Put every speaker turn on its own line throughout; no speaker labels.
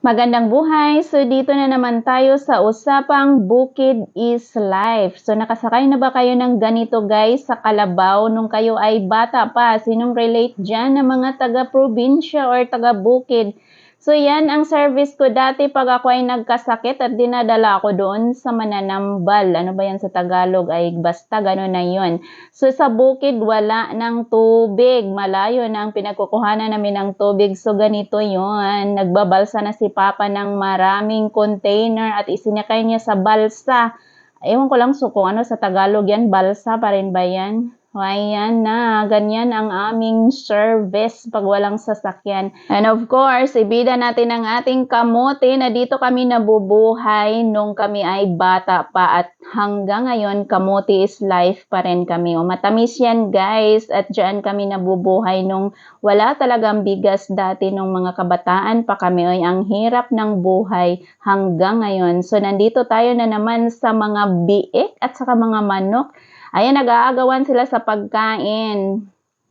Magandang buhay! So dito na naman tayo sa usapang Bukid is Life. So nakasakay na ba kayo ng ganito guys sa Kalabaw nung kayo ay bata pa? Sinong relate dyan na mga taga-probinsya or taga-bukid? So yan ang service ko dati pag ako ay nagkasakit at dinadala ako doon sa mananambal. Ano ba yan sa Tagalog? Ay basta gano'n na yon. So sa bukid wala ng tubig. Malayo na ang pinagkukuhanan namin ng tubig. So ganito yon. Nagbabalsa na si Papa ng maraming container at isinakay niya sa balsa. Ewan ko lang kung ano sa Tagalog yan. Balsa pa rin ba yan? Ayan na, ganyan ang aming service pag walang sasakyan. And of course, ibida natin ang ating kamote na dito kami nabubuhay nung kami ay bata pa at hanggang ngayon kamote is life pa rin kami. O matamis yan guys at dyan kami nabubuhay nung wala talagang bigas dati nung mga kabataan pa kami. Oy, ang hirap ng buhay hanggang ngayon. So nandito tayo na naman sa mga biik at saka mga manok. Ayan, nag-aagawan sila sa pagkain.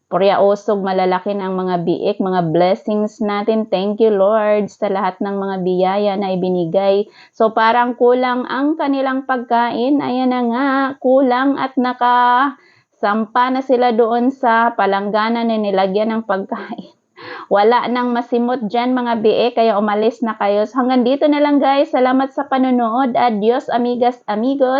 Purya usog, malalaki ng mga biik, mga blessings natin. Thank you, Lord, sa lahat ng mga biyaya na ibinigay. So, parang kulang ang kanilang pagkain. Ayan na nga, kulang at naka sampa na sila doon sa palanggana na nilagyan ng pagkain. Wala nang masimot dyan mga biik, kaya umalis na kayo. So, hanggang dito na lang guys. Salamat sa panonood. Adios, amigas, amigos.